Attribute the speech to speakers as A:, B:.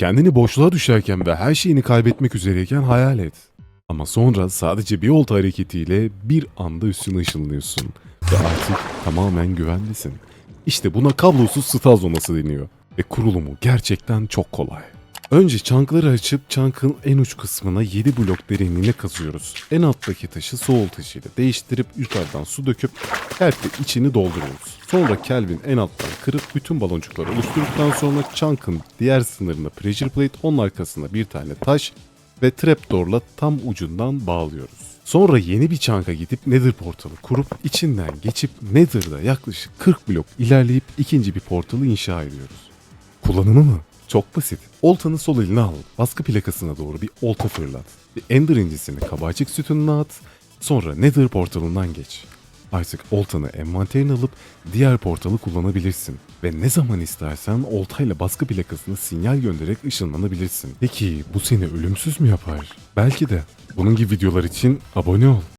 A: Kendini boşluğa düşerken ve her şeyini kaybetmek üzereyken hayal et. Ama sonra sadece bir olta hareketiyle bir anda üstüne ışınlıyorsun. Ve artık tamamen güvendesin. İşte buna kablosuz stal zonası deniyor. Ve kurulumu gerçekten çok kolay. Önce çankları açıp çankın en uç kısmına 7 blok derinliğine kazıyoruz. En alttaki taşı soğul taşıyla değiştirip yukarıdan su döküp herkle içini dolduruyoruz. Sonra Kelvin en alttan kırıp bütün baloncukları oluşturduktan sonra çankın diğer sınırına pressure plate, onun arkasına bir tane taş ve trapdoor'la tam ucundan bağlıyoruz. Sonra yeni bir çanka gidip Nether portalı kurup içinden geçip Nether'da yaklaşık 40 blok ilerleyip ikinci bir portalı inşa ediyoruz. Kullanımı mı? Çok basit. Oltanı sol eline al. Baskı plakasına doğru bir olta fırlat. Bir ender incisini kabarcık sütununa at. Sonra Nether portalından geç. Artık oltanı envanterine alıp diğer portalı kullanabilirsin. Ve ne zaman istersen oltayla baskı plakasına sinyal göndererek ışınlanabilirsin. Peki bu seni ölümsüz mü yapar? Belki de. Bunun gibi videolar için abone ol.